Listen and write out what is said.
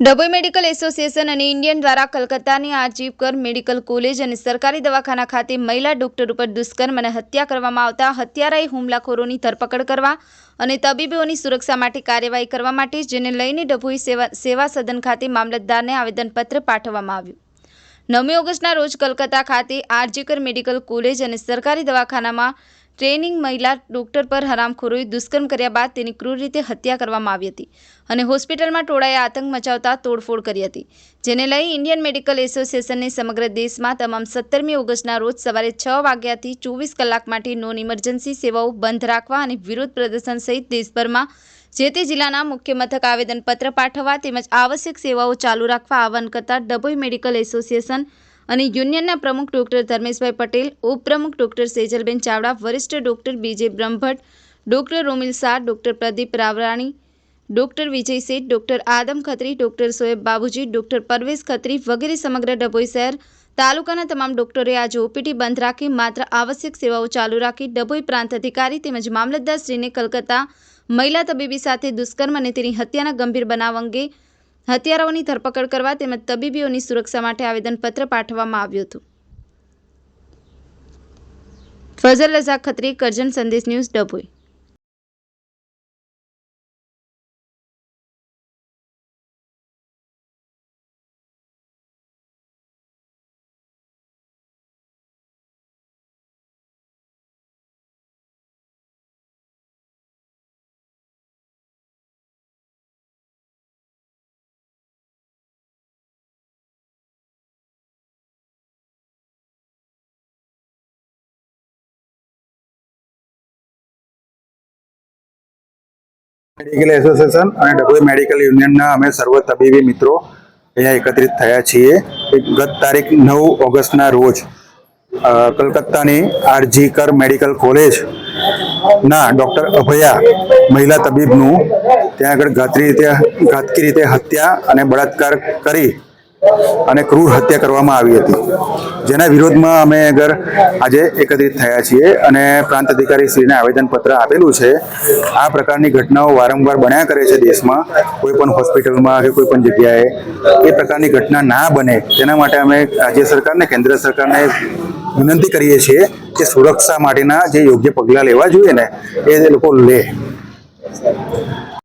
Dabhoi medical association અને Indian દ્વારા કલકત્તાની આજીવકર મેડિકલ કોલેજ અને સરકારી દવાખાના ખાતે મહિલા ડોક્ટર ઉપર દુષ્કર્મ અને હત્યા કરવામાં આવતા હત્યારાએ હુમલાખોરોની ધરપકડ કરવા અને તબીબોની સુરક્ષા માટે કાર્યવાહી કરવા માટે, જેને લઈને ડભોઈ સેવા સેવા સદન ખાતે મામલતદારને આવેદનપત્ર પાઠવવામાં આવ્યું. નવમી ઓગસ્ટના રોજ કલકત્તા ખાતે આરજીકર મેડિકલ કોલેજ અને સરકારી દવાખાનામાં ટ્રેનિંગ મહિલા ડોક્ટર પર હરામખોરોએ દુષ્કર્મ કર્યા બાદ તેની ક્રૂર રીતે હત્યા કરવામાં આવી હતી અને હોસ્પિટલમાં ટોળાએ આતંક મચાવતા તોડફોડ કરી હતી, જેને લઈ ઇન્ડિયન મેડિકલ એસોસિએશનને સમગ્ર દેશમાં તમામ સત્તરમી ઓગસ્ટના રોજ સવારે છ વાગ્યાથી ચોવીસ કલાક માટે નોન ઇમરજન્સી સેવાઓ બંધ રાખવા અને વિરોધ પ્રદર્શન સહિત દેશભરમાં જે તે જિલ્લાના મુખ્ય મથક આવેદનપત્ર પાઠવવા તેમજ આવશ્યક સેવાઓ ચાલુ રાખવા આહવાન કરતા ડભોઈ મેડિકલ એસોસિએશન અને યુનિયનના પ્રમુખ ડોક્ટર ધર્મેશભાઈ પટેલ, ઉપપ્રમુખ ડોક્ટર સેજલબેન ચાવડા, વરિષ્ઠ doctor B J Brahmbhatt, doctor Romil Shah doctor Pradeep Ravrani, doctor Vijay Sheth, doctor Adam Khatri, doctor Soeb Babuji, doctor Parvesh Khatri વગેરે સમગ્ર ડભોઈ શહેર, તાલુકાના તમામ ડોક્ટરોએ આજે ઓપીડી બંધ રાખી માત્ર આવશ્યક સેવાઓ ચાલુ રાખી ડભોઈ પ્રાંત અધિકારી તેમજ મામલતદારશ્રીને કલકત્તા મહિલા તબીબી સાથે દુષ્કર્મ અને તેની હત્યાના ગંભીર બનાવ અંગે હત્યારાઓની ધરપકડ કરવા તેમજ તબીબીઓની સુરક્ષા માટે આવેદનપત્ર પાઠવવામાં આવ્યું હતું. ફઝલ રઝા ખત્રી, કરજણ સંદેશ ન્યૂઝ ડભોઈ. મેડિકલ એસોસિએશન અને ડભોઈ મેડિકલ યુનિયનના અમે સર્વ તબીબી મિત્રો અહીંયા એકત્રિત થયા છીએ. ગત તારીખ નવ ઓગસ્ટના રોજ કલકત્તાની આરજી કર મેડિકલ કોલેજ ના ડૉક્ટર અભયા મહિલા તબીબનું ત્યાં આગળ ઘાતરી રીતે, ઘાતકી રીતે હત્યા અને બળાત્કાર કરી અને ક્રૂર હત્યા કરવામાં આવી હતી. જેના વિરોધમાં અમે આગળ આજે એકત્રિત થયા છીએ અને પ્રાંત અધિકારી શ્રીને આવેદનપત્ર આપેલું છે. આ પ્રકારની ઘટનાઓ વારંવાર બન્યા કરે છે દેશમાં. કોઈ પણ હોસ્પિટલમાં કે કોઈ પણ જગ્યાએ એ પ્રકારની ઘટના ના બને તેના માટે અમે રાજ્ય સરકારને, કેન્દ્ર સરકારને વિનંતી કરીએ છીએ કે સુરક્ષા માટેના જે યોગ્ય પગલાં લેવા જોઈએ ને, એ લોકો લે.